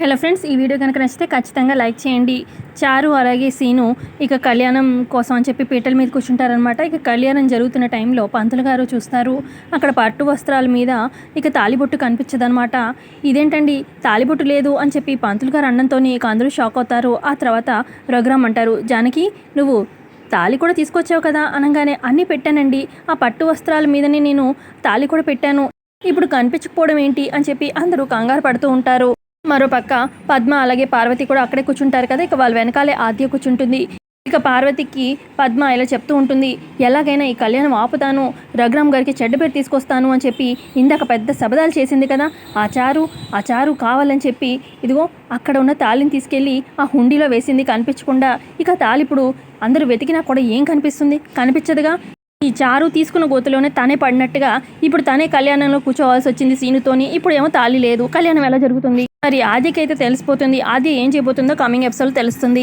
Hello friends ఈ video కనుక నచ్చితే ఖచ్చితంగా లైక్ చేయండి. చారు అలాగే సీను ఇక కళ్యాణం కోసం అని చెప్పి పీటల మీద కూర్చుంటారనమాట ఇక కళ్యాణం జరుగుతున్న టైంలో పంతులు గారు చూస్తారు. అక్కడ పట్టు వస్త్రాల మీద ఇక తాలిబొట్టు కనిపించదనమాట ఇదేంటండి? తాలిబొట్టు లేదు అని చెప్పి పంతులు గారు అన్నంతో ఇక అందరూ షాక్ అవుతారు. ఆ తర్వాత రఘురామ్ అంటారు జానకి నువ్వు తాళి కూడా తీసుకొచ్చావు కదా? అనగానే అన్నీ పెట్టానండి. ఆ పట్టు వస్త్రాల మీదనే నేను తాళి కూడా పెట్టాను. ఇప్పుడు కనిపించకపోవడం ఏంటి? అని చెప్పి అందరూ కంగారు పడుతూ ఉంటారు. మరోపక్క పద్మ అలాగే పార్వతి కూడా అక్కడే కూర్చుంటారు కదా ఇక వాళ్ళ వెనకాలే ఆద్య కూర్చుంటుంది. ఇక పార్వతికి పద్మ ఇలా చెప్తూ ఉంటుంది ఎలాగైనా ఈ కళ్యాణం ఆపుతాను రఘురామ్ గారికి చెడ్డ పేరు తీసుకొస్తాను అని చెప్పి ఇందాక పెద్ద శబదాలు చేసింది కదా ఆ చారు ఆ చారు కావాలని చెప్పి ఇదిగో అక్కడ ఉన్న తాళిని తీసుకెళ్ళి ఆ హుండీలో వేసింది కనిపించకుండా ఇక తాళి ఇప్పుడు అందరూ వెతికినా కూడా ఏం కనిపిస్తుంది? కనిపించదుగా? ఈ చారు తీసుకున్న గోతులోనే తనే పడినట్టుగా ఇప్పుడు తనే కళ్యాణంలో కూర్చోవాల్సి వచ్చింది సీనుతోని ఇప్పుడు ఏమో తాళి లేదు కళ్యాణం ఎలా జరుగుతుంది? మరి ఆదికి అయితే తెలిసిపోతుంది. ఆది ఏం చేయబోతుందో కమింగ్ ఎపిసోడ్ తెలుస్తుంది.